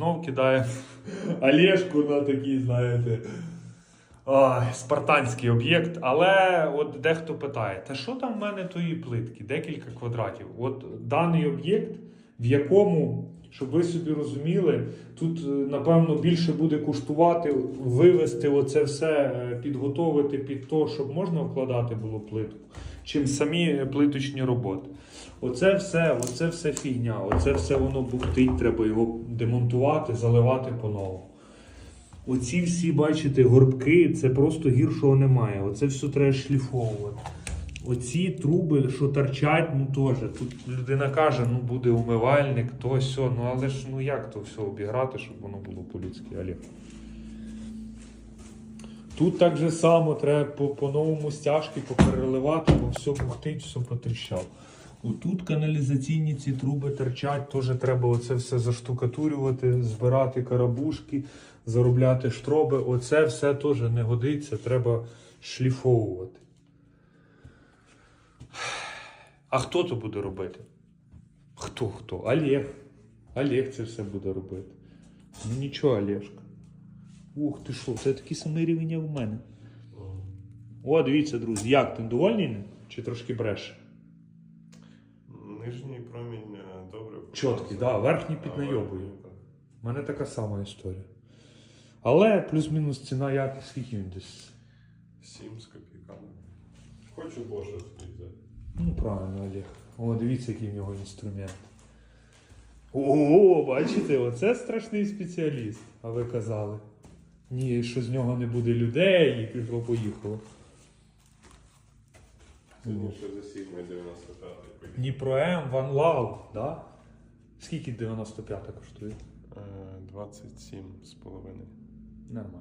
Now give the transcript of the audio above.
знов кидає Олешку на такий, знаєте. Ой, спартанський об'єкт, але от дехто питає, та що там в мене тої плитки? Декілька квадратів. От даний об'єкт, в якому, щоб ви собі розуміли, тут, е, напевно, більше буде коштувати вивести оце все, е, підготовити під те, щоб можна вкладати було плитку, чим самі плиточні роботи. Оце все, оце все фігня, оце все воно бухтить, треба його демонтувати, заливати по-новому. Оці всі, бачите, горбки, це просто гіршого немає. Оце все треба шліфовувати. Оці труби, що торчать, ну теж. Тут людина каже, ну буде умивальник, то сьо. Ну але ж ну як то все обіграти, щоб воно було по-людськи, Олег? Тут так же само треба по- по-новому стяжки попереливати, бо все бухтить, все потріщало. Отут каналізаційні ці труби торчать, теж треба оце все заштукатурювати, збирати карабушки, заробляти штроби. Оце все теж не годиться, треба шліфовувати. А хто то буде робити? Хто хто? Олег. Олег це все буде робити. Ну нічого, Олешка. Ух ти що, це такий самий рівень, як в мене. О, дивіться, друзі, як ти довольний? Чи трошки бреше? Нижній промінь е, добре. Чіткий, да, верхній піднайобує. У мене така сама історія. Але плюс-мінус ціна якість, скільки він десь. Сім з копійками. Хочу собі взяти. Ну, правильно, Олег. О, дивіться, який в нього інструмент. Ого, бачите, оце страшний спеціаліст. А ви казали. Ні, що з нього не буде людей, і пішло поїхало. Сильніше за Сігмою 95 поїхав. Дніпро М, Ван Лав, да? Скільки 95 коштує? Е, 27 з половиною. Нормально.